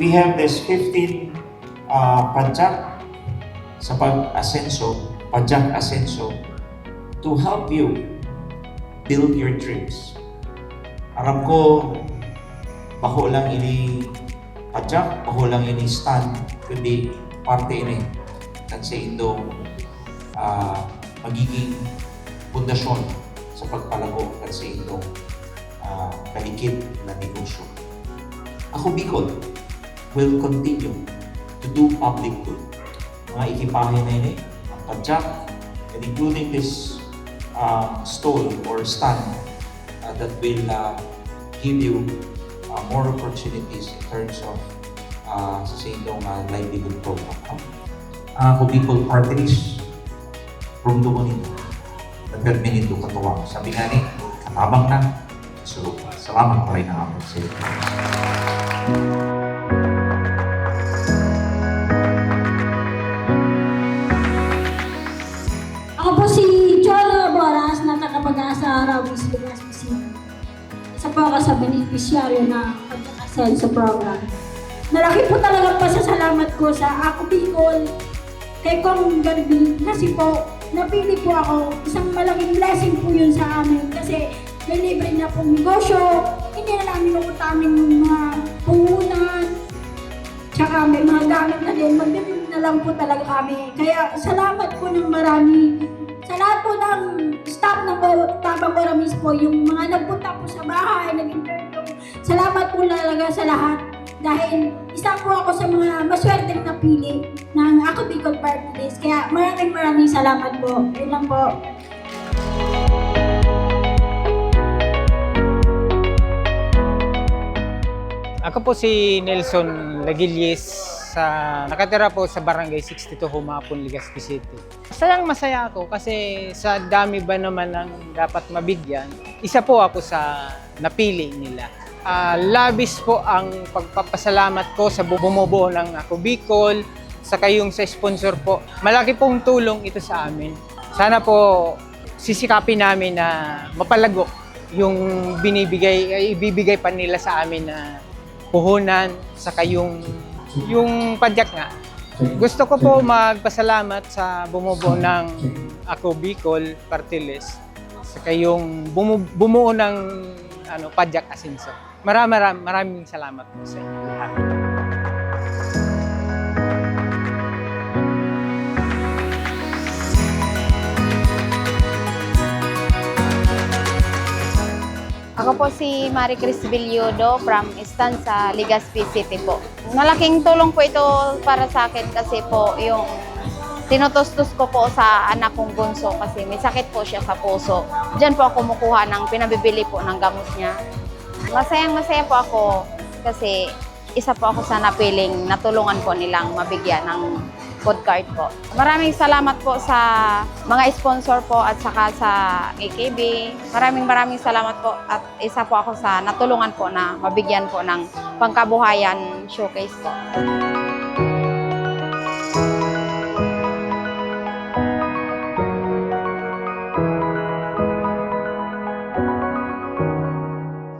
we have this 15 uh, padyak sa pag-asenso, padyak asenso, to help you build your dreams. Aram ko, baho lang ini padyak, baho lang ini stand, kundi parte ini kasi ito ah, magiging pundasyon sa pagpalago kasi itong uh, kalikid na negosyo. Ako Bicol will continue to do public good. Mga ekipahe na ini, ang padyak, and including this uh, stall or stand uh, that will uh, give you uh, more opportunities in terms of uh, sa itong uh, livelihood program. Uh, ako Bicol Party List, from doon nito, nagpermin ito katuwang. Sabi nga ni, katabang na. So, salamat pa rin ako sa iyo. Si Cholo Boras na taga-pag-asa Rawis Ligas City. Isa po ako sa beneficiaryo na pagkakasal sa program. Malaki po talaga pasasalamat ko sa Ako Bicol kay Kong Garbi kasi po napili po ako. Isang malaking blessing po yun sa amin kasi may libre na pong negosyo. Hindi na namin ukutamin yung mga puhunan, Tsaka may mga gamit na din, magbibig na lang po talaga kami. Kaya salamat po ng marami. Staff ng Tabang Oramis po, yung mga nagpunta po sa bahay, nag-interview. Salamat po talaga sa lahat. Dahil isa po ako sa mga maswerteng napili ng Ako Bicol Party. Kaya maraming maraming salamat po. Yun lang po. Ako po si Nelson Lagilles sa nakatira po sa Barangay 62 Humapon, Legazpi City. Sayang masaya ako kasi sa dami ba naman ng dapat mabigyan, isa po ako sa napili nila. Ah, labis po ang pagpapasalamat ko sa bu- bumubuo ng Ako Bicol, sa kayong sa sponsor po. Malaki pong tulong ito sa amin. Sana po sisikapin namin na mapalago yung binibigay, ay ibibigay pa nila sa amin na puhunan sa kayong yung padyak nga. Gusto ko po magpasalamat sa bumubuo ng Ako Bicol Party List sa kayong bumu, bumuo ng ano, padyak asenso. Maraming maraming, maraming salamat po sa inyo po si Marie Cris Villodo from Estanza, Legazpi City po. Malaking tulong po ito para sa akin kasi po yung tinutustos ko po sa anak kong bunso kasi may sakit po siya sa puso. Diyan po ako kumukuha ng pinabibili po ng gamot niya. Masayang masaya po ako kasi isa po ako sa napiling natulungan po nilang mabigyan ng food cart po. Maraming salamat po sa mga sponsor po at saka sa AKB. Maraming maraming salamat po at isa po ako sa natulungan po na mabigyan po ng pangkabuhayan showcase po.